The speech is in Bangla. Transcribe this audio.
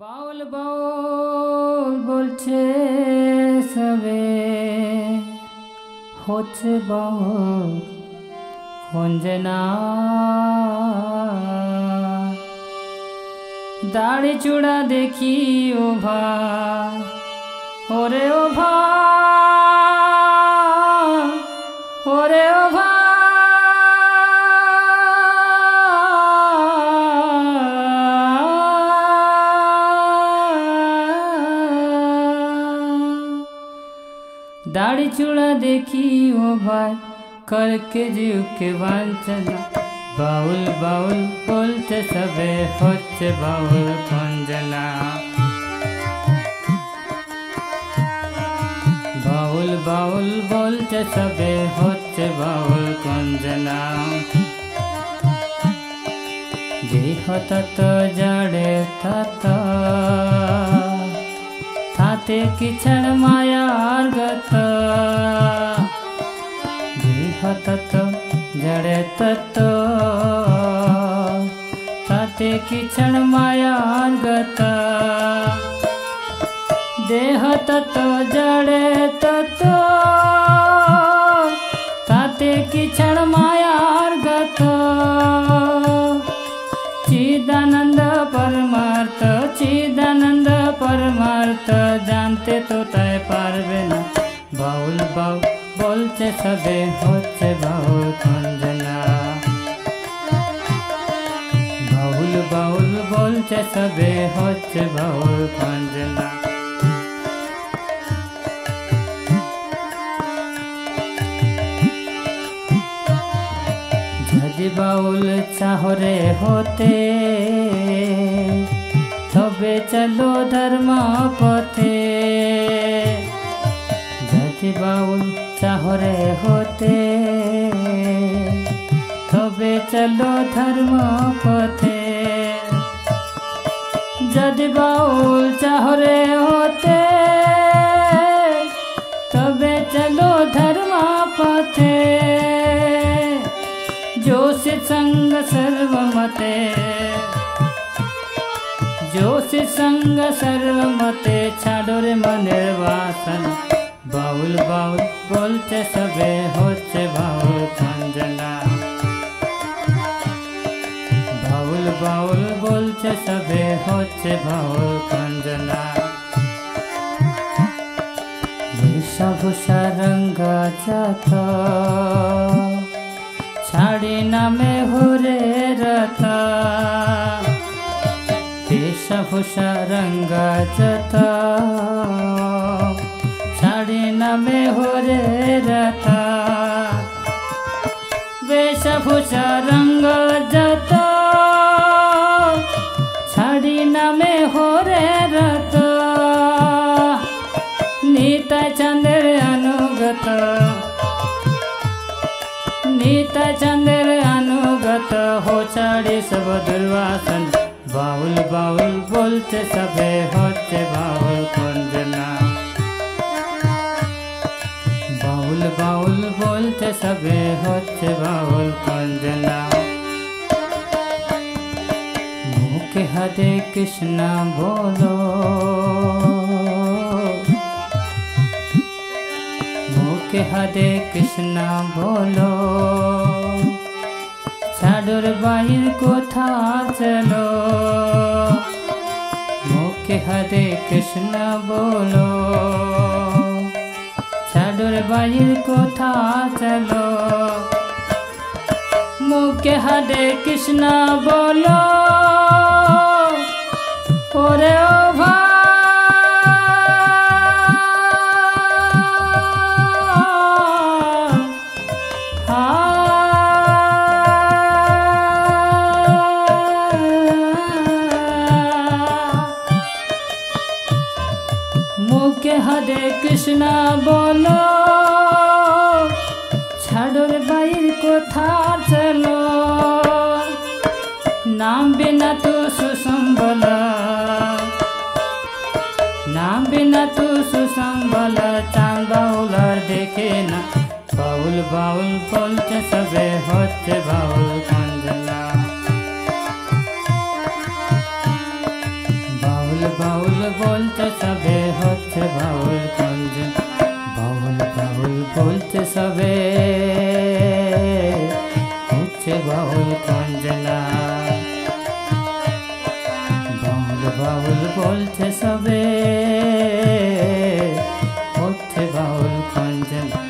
বাউল বাউল বলছে সবে। হচ্ছে বাউল খুঁজে দাড়ি চূড়া দেখি, ও ভা ওরে, ও ভাই। ভাই দাড়ি চূড়া দেখি ও ভাই করকে जीव के वांचना বাউল বাউল বলতে সবে হচ্ছে বাউল খঞ্জনা বাউল বাউল বলতে সবে হচ্ছে বাউল খঞ্জনা দেহ তত জড়ে তত ते किचनमायार्गत देहतत जडतत ते किचनमायार्गत देहतत जडतत পরমার্থ জানতে তো তাই পারবে না। বাউল বাউ বলছে সবে হচ্ছে বাউল খঞ্জনা। বাউল বাউল বলছে সবে হচ্ছে বাউল খঞ্জনা। যদি বাউল চাহরে হতে তবে চলো ধর্ম পথে যদি বাউল চাহরে হতে তবে চলো ধর্ম পথে যদি বাউল চাহরে হতে তবে চলো ধর্ম পথে जोश संग सर्वमते जोश संग सर्वमते ছাড়ো রে মনের বাসন বাউল বাউল বলতে সবে হচ্ছে বাউল খঞ্জনা বাউল বাউল বলছে সবে হচ্ছে বাউল খঞ্জনা বেশভূষা রঙ্গ যত ছাড়ি নামে ঘুরে রথ हुश रंग साड़ी न में हो रे रता वेशभूष रंग जता। साड़ी न हो रे रता नीता चंद्र अनुगत। नीता चंद्र अनुगत हो चाड़ी सब दुर्वासन। বাউল বাউল বলতে সবে হচ্ছে বাউল কঞ্জনা বাউল বাউল বলতে সবে হচ্ছে বাউল কঞ্জনা মুখে হরে কৃষ্ণ বলো। মুখে হরে কৃষ্ণ বলো। ছাড়ুর বাহির কোথা চলো? হরে কৃষ্ণ বলো। সাডুর বাইর কোথা চলো? মুখে হরে কৃষ্ণ বলো। হরে কৃষ্ণ বলো, ছাড়োর বাইর কোথা চলো? নাম বিনা তো সুসম্বল নাম বিনা তো সুসম্বল, চাঁদ বাউলার দেখে না। বাউল বাউল বলতে সবে হচ্ছে বাউল। বাউল বলতে সবে হচ্ছে বাউল খঞ্জন বাউল বাউল বলতে সবে হচ্ছে বাউল খঞ্জনা বাউল বাউল বলছে সবে হচ্ছে বাউল খঞ্জনা